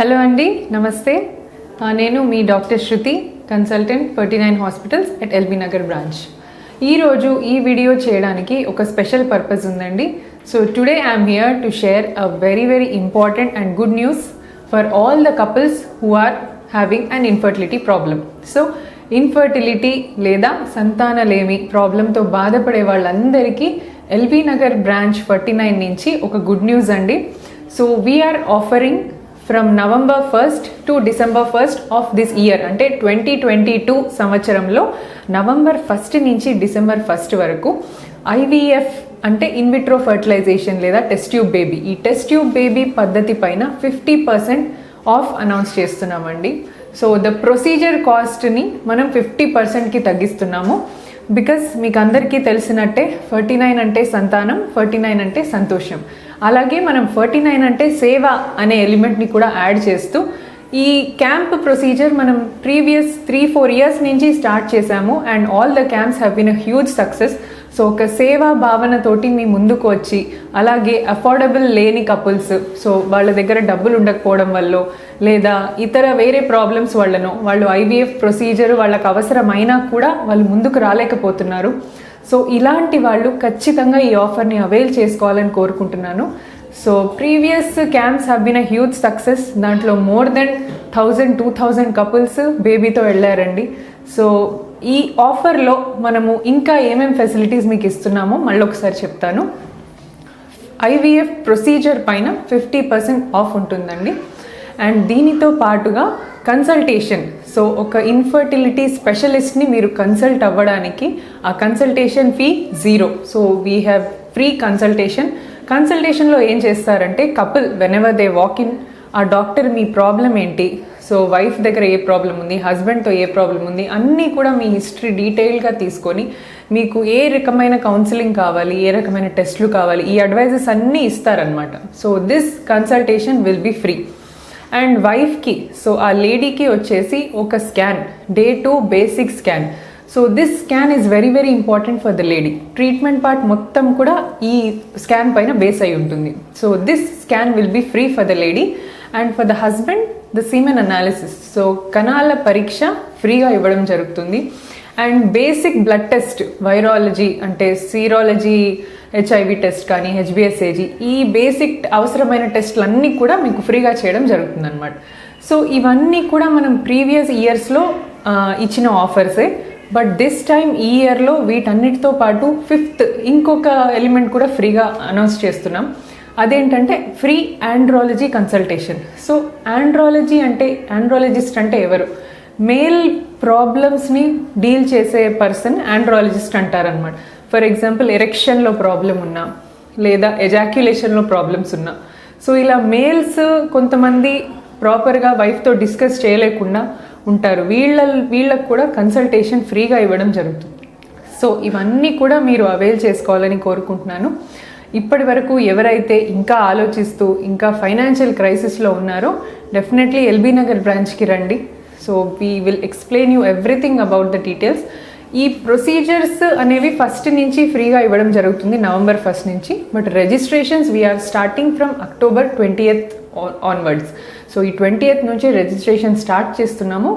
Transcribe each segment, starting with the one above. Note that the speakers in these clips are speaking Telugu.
హలో అండి నమస్తే. నేను మీ doctor Shruti consultant Ferty nine hospitals at LB Nagar branch. ఈరోజు ఈ వీడియో చేయడానికి ఒక స్పెషల్ పర్పస్ ఉందండి. So today I'm here to share a very very important and good news for all the couples who are having an infertility problem. So infertility లేదా సంతానలేమి ప్రాబ్లంతో బాధపడే వాళ్ళందరికీ LB Nagar branch Ferty nine నుంచి ఒక గుడ్ న్యూస్ అండి. So we are offering from November first to December first of this year అంటే ట్వంటీ ట్వంటీ టూ సంవత్సరంలో నవంబర్ ఫస్ట్ నుంచి డిసెంబర్ ఫస్ట్ వరకు ఐవీఎఫ్ అంటే ఇన్విట్రో ఫర్టిలైజేషన్ లేదా టెస్ట్ ట్యూబ్ బేబీ ఈ టెస్ట్ ట్యూబ్ బేబీ పద్ధతి పైన ఫిఫ్టీ పర్సెంట్ ఆఫ్ అనౌన్స్ చేస్తున్నామండి. సో ద ప్రొసీజర్ కాస్ట్ని మనం ఫిఫ్టీ పర్సెంట్కి తగ్గిస్తున్నాము. బికాస్ మీకు అందరికీ తెలిసినట్టే ఫార్టీ నైన్ అంటే సంతానం ఫార్టీ నైన్ అంటే సంతోషం. అలాగే మనం ఫార్టీ నైన్ అంటే సేవ అనే ఎలిమెంట్ని కూడా యాడ్ చేస్తూ ఈ క్యాంప్ ప్రొసీజర్ మనం ప్రీవియస్ త్రీ ఫోర్ ఇయర్స్ నుంచి స్టార్ట్ చేశాము and all the camps have been a huge success. So ఒక సేవా భావనతోటి మీ ముందుకు వచ్చి అలాగే అఫోర్డబుల్ లేని కపుల్స్ సో వాళ్ళ దగ్గర డబ్బులు ఉండకపోవడం వల్ల లేదా ఇతర వేరే ప్రాబ్లమ్స్ వల్లనో వాళ్ళు ఐవీఎఫ్ ప్రొసీజర్ వాళ్ళకు అవసరమైనా కూడా వాళ్ళు ముందుకు రాలేకపోతున్నారు. సో ఇలాంటి వాళ్ళు ఖచ్చితంగా ఈ ఆఫర్ని అవైల్ చేసుకోవాలని కోరుకుంటున్నాను. So previous camps have been a huge success దాంట్లో more than thousand two thousand couples బేబీతో వెళ్ళారండి. సో ఈ ఆఫర్లో మనము ఇంకా ఏమేమి ఫెసిలిటీస్ మీకు ఇస్తున్నామో మళ్ళీ ఒకసారి చెప్తాను. ఐవీఎఫ్ ప్రొసీజర్ పైన ఫిఫ్టీ పర్సెంట్ ఆఫ్ ఉంటుందండి. అండ్ దీనితో పాటుగా కన్సల్టేషన్ సో ఒక ఇన్ఫర్టిలిటీ స్పెషలిస్ట్ని మీరు కన్సల్ట్ అవ్వడానికి ఆ consultation fee zero so we have free consultation కన్సల్టేషన్లో ఏం చేస్తారంటే couple whenever they walk in ఆ డాక్టర్ మీ ప్రాబ్లం ఏంటి? సో వైఫ్ దగ్గర ఏ ప్రాబ్లం ఉంది హస్బెండ్తో ఏ ప్రాబ్లం ఉంది అన్నీ కూడా మీ హిస్టరీ డీటెయిల్గా తీసుకొని మీకు ఏ రకమైన కౌన్సిలింగ్ కావాలి ఏ రకమైన టెస్ట్లు కావాలి ఈ అడ్వైజెస్ అన్నీ ఇస్తారనమాట so this consultation will be free and వైఫ్కి సో ఆ లేడీకి వచ్చేసి ఒక scan day two basic scan so this scan is very very important for the lady treatment part మొత్తం కూడా ఈ స్కాన్ పైన బేస్ అయి ఉంటుంది. So this scan will be free for the lady and for the husband the semen analysis so కణాల పరీక్ష ఫ్రీగా ఇవ్వడం జరుగుతుంది. And basic blood test virology అంటే సీరాలజీ హెచ్ఐవి టెస్ట్ కానీ హెచ్బిఎస్ఏజీ ఈ బేసిక్ అవసరమైన టెస్ట్లు అన్నీ కూడా మీకు ఫ్రీగా చేయడం జరుగుతుంది అనమాట సో ఇవన్నీ కూడా మనం ప్రీవియస్ ఇయర్స్లో ఇచ్చిన ఆఫర్సే బట్ దిస్ టైం ఈ ఇయర్లో వీటన్నిటితో పాటు ఫిఫ్త్ ఇంకొక ఎలిమెంట్ కూడా ఫ్రీగా అనౌన్స్ చేస్తున్నాం. అదేంటంటే free andrology consultation. So andrology అంటే ఆండ్రాలజిస్ట్ అంటే ఎవరు? మేల్ ప్రాబ్లమ్స్ని డీల్ చేసే పర్సన్ ఆండ్రాలజిస్ట్ అంటారనమాట ఫర్ ఎగ్జాంపుల్ ఎరెక్షన్లో ప్రాబ్లం ఉన్నా లేదా ఎజాక్యులేషన్లో ప్రాబ్లమ్స్ ఉన్నా. సో ఇలా మేల్స్ కొంతమంది ప్రాపర్గా వైఫ్తో డిస్కస్ చేయలేకుండా ఉంటారు. వీళ్ళ వీళ్ళకు కూడా కన్సల్టేషన్ ఫ్రీగా ఇవ్వడం జరుగుతుంది. సో ఇవన్నీ కూడా మీరు అవైల్ చేసుకోవాలని కోరుకుంటున్నాను. ఇప్పటి వరకు ఎవరైతే ఇంకా ఆలోచిస్తూ ఇంకా ఫైనాన్షియల్ క్రైసిస్లో ఉన్నారో డెఫినెట్లీ ఎల్బీ నగర్ బ్రాంచ్కి రండి. So we will explain you everything about the details ఈ ప్రొసీజర్స్ అనేవి ఫస్ట్ నుంచి ఫ్రీగా ఇవ్వడం జరుగుతుంది నవంబర్ ఫస్ట్ నుంచి. But registrations we are starting from October twenty eighth onwards so ఈ ట్వంటీ ఎయిత్ నుంచి రిజిస్ట్రేషన్ స్టార్ట్ చేస్తున్నాము.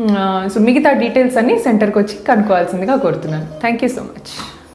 Mm, సో మిగతా డీటెయిల్స్ అన్ని సెంటర్కి వచ్చి కనుక్కోవాల్సిందిగా కోరుతున్నాను. Thank you so much